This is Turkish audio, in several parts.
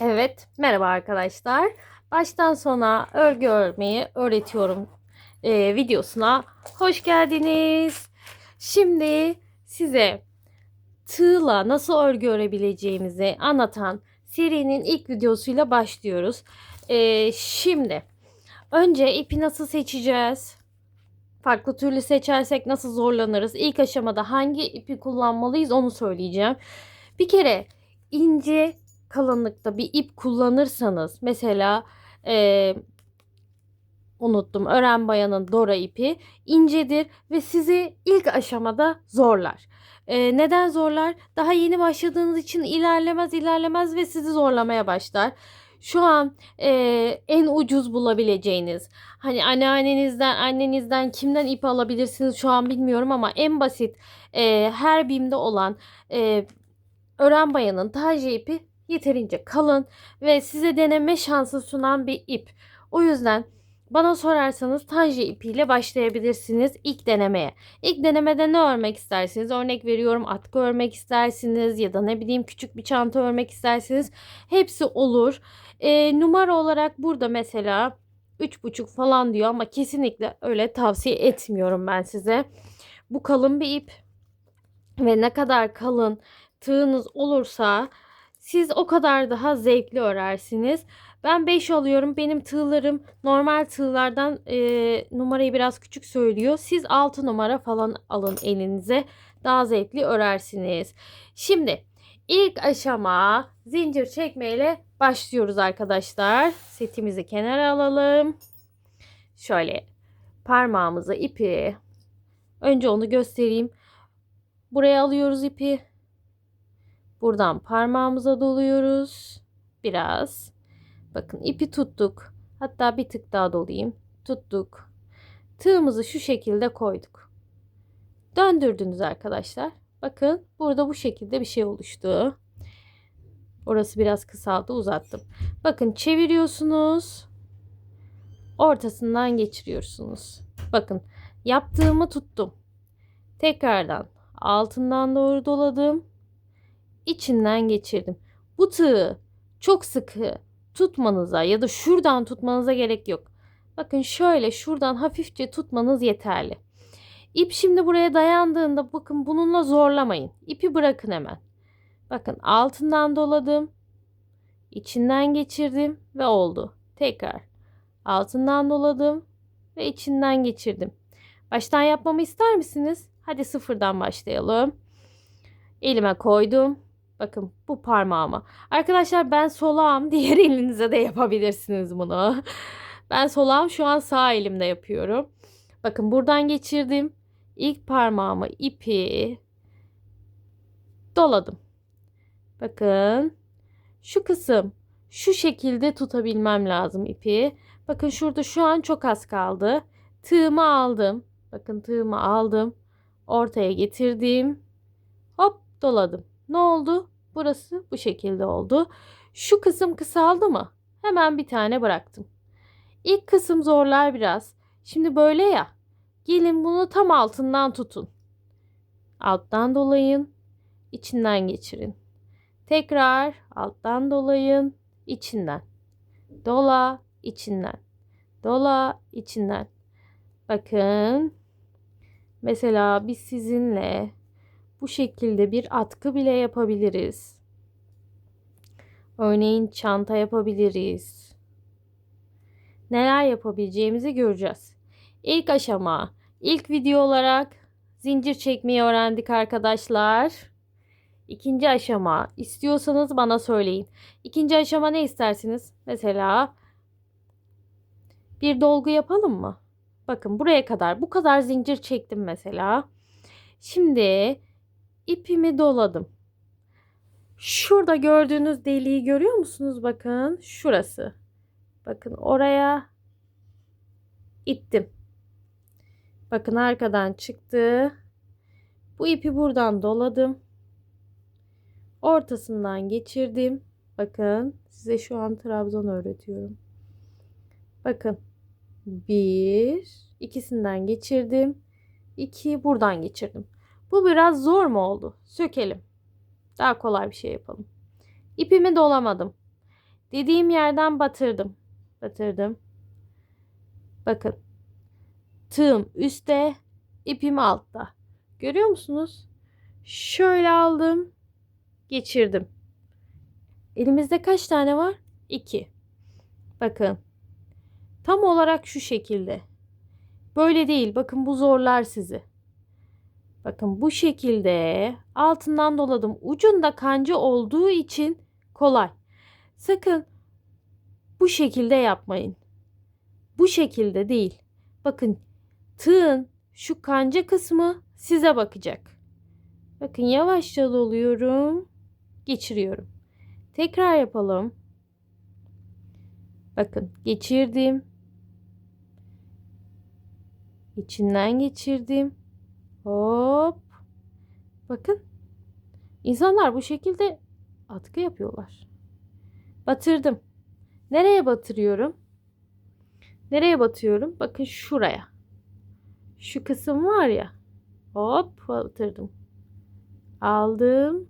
Evet, merhaba arkadaşlar. Baştan sona örgü örmeyi öğretiyorum e, videosuna hoş geldiniz. Şimdi size tığla nasıl örgü örebileceğimizi anlatan serinin ilk videosuyla başlıyoruz. E, şimdi önce ipi nasıl seçeceğiz? Farklı türlü seçersek nasıl zorlanırız? İlk aşamada hangi ipi kullanmalıyız onu söyleyeceğim. Bir kere ince kalınlıkta bir ip kullanırsanız mesela e, unuttum ören bayanın dora ipi incedir ve sizi ilk aşamada zorlar. E, neden zorlar? Daha yeni başladığınız için ilerlemez ilerlemez ve sizi zorlamaya başlar. Şu an e, en ucuz bulabileceğiniz hani anneannenizden annenizden kimden ip alabilirsiniz şu an bilmiyorum ama en basit e, her bimde olan e, ören bayanın taji ipi yeterince kalın ve size deneme şansı sunan bir ip. O yüzden bana sorarsanız tanji ipiyle başlayabilirsiniz ilk denemeye. İlk denemede ne örmek istersiniz? Örnek veriyorum atkı örmek istersiniz ya da ne bileyim küçük bir çanta örmek istersiniz. Hepsi olur. E, numara olarak burada mesela 3,5 falan diyor ama kesinlikle öyle tavsiye etmiyorum ben size. Bu kalın bir ip ve ne kadar kalın tığınız olursa siz o kadar daha zevkli örersiniz. Ben 5 alıyorum. Benim tığlarım normal tığlardan e, numarayı biraz küçük söylüyor. Siz 6 numara falan alın elinize. Daha zevkli örersiniz. Şimdi ilk aşama zincir çekmeyle başlıyoruz arkadaşlar. Setimizi kenara alalım. Şöyle parmağımıza ipi önce onu göstereyim. Buraya alıyoruz ipi. Buradan parmağımıza doluyoruz. Biraz. Bakın ipi tuttuk. Hatta bir tık daha dolayayım. Tuttuk. Tığımızı şu şekilde koyduk. Döndürdünüz arkadaşlar. Bakın burada bu şekilde bir şey oluştu. Orası biraz kısaldı uzattım. Bakın çeviriyorsunuz. Ortasından geçiriyorsunuz. Bakın yaptığımı tuttum. Tekrardan altından doğru doladım içinden geçirdim. Bu tığı çok sıkı tutmanıza ya da şuradan tutmanıza gerek yok. Bakın şöyle şuradan hafifçe tutmanız yeterli. İp şimdi buraya dayandığında bakın bununla zorlamayın. İpi bırakın hemen. Bakın altından doladım. içinden geçirdim ve oldu. Tekrar altından doladım ve içinden geçirdim. Baştan yapmamı ister misiniz? Hadi sıfırdan başlayalım. Elime koydum. Bakın bu parmağıma. Arkadaşlar ben solağım. Diğer elinize de yapabilirsiniz bunu. Ben solağım şu an sağ elimde yapıyorum. Bakın buradan geçirdim. İlk parmağımı ipi doladım. Bakın şu kısım şu şekilde tutabilmem lazım ipi. Bakın şurada şu an çok az kaldı. Tığımı aldım. Bakın tığımı aldım. Ortaya getirdim. Hop doladım. Ne oldu? Burası bu şekilde oldu. Şu kısım kısaldı mı? Hemen bir tane bıraktım. İlk kısım zorlar biraz. Şimdi böyle ya. Gelin bunu tam altından tutun. Alttan dolayın. içinden geçirin. Tekrar alttan dolayın. içinden. Dola içinden. Dola içinden. Bakın. Mesela biz sizinle bu şekilde bir atkı bile yapabiliriz. Örneğin çanta yapabiliriz. Neler yapabileceğimizi göreceğiz. İlk aşama, ilk video olarak zincir çekmeyi öğrendik arkadaşlar. İkinci aşama, istiyorsanız bana söyleyin. İkinci aşama ne istersiniz? Mesela bir dolgu yapalım mı? Bakın buraya kadar bu kadar zincir çektim mesela. Şimdi ipimi doladım. Şurada gördüğünüz deliği görüyor musunuz? Bakın şurası. Bakın oraya ittim. Bakın arkadan çıktı. Bu ipi buradan doladım. Ortasından geçirdim. Bakın size şu an trabzan öğretiyorum. Bakın. Bir, ikisinden geçirdim. İki buradan geçirdim. Bu biraz zor mu oldu? Sökelim. Daha kolay bir şey yapalım. İpimi dolamadım. Dediğim yerden batırdım. Batırdım. Bakın. Tığım üstte, ipim altta. Görüyor musunuz? Şöyle aldım, geçirdim. Elimizde kaç tane var? 2. Bakın. Tam olarak şu şekilde. Böyle değil. Bakın bu zorlar sizi. Bakın bu şekilde altından doladım. Ucunda kanca olduğu için kolay. Sakın bu şekilde yapmayın. Bu şekilde değil. Bakın tığın şu kanca kısmı size bakacak. Bakın yavaşça doluyorum. Geçiriyorum. Tekrar yapalım. Bakın geçirdim. İçinden geçirdim. Hop. Bakın. İnsanlar bu şekilde atkı yapıyorlar. Batırdım. Nereye batırıyorum? Nereye batıyorum? Bakın şuraya. Şu kısım var ya. Hop batırdım. Aldım.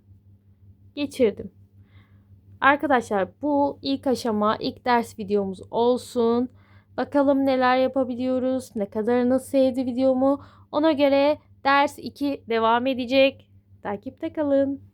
Geçirdim. Arkadaşlar bu ilk aşama, ilk ders videomuz olsun. Bakalım neler yapabiliyoruz, ne kadarını sevdi videomu. Ona göre ders 2 devam edecek. Takipte kalın.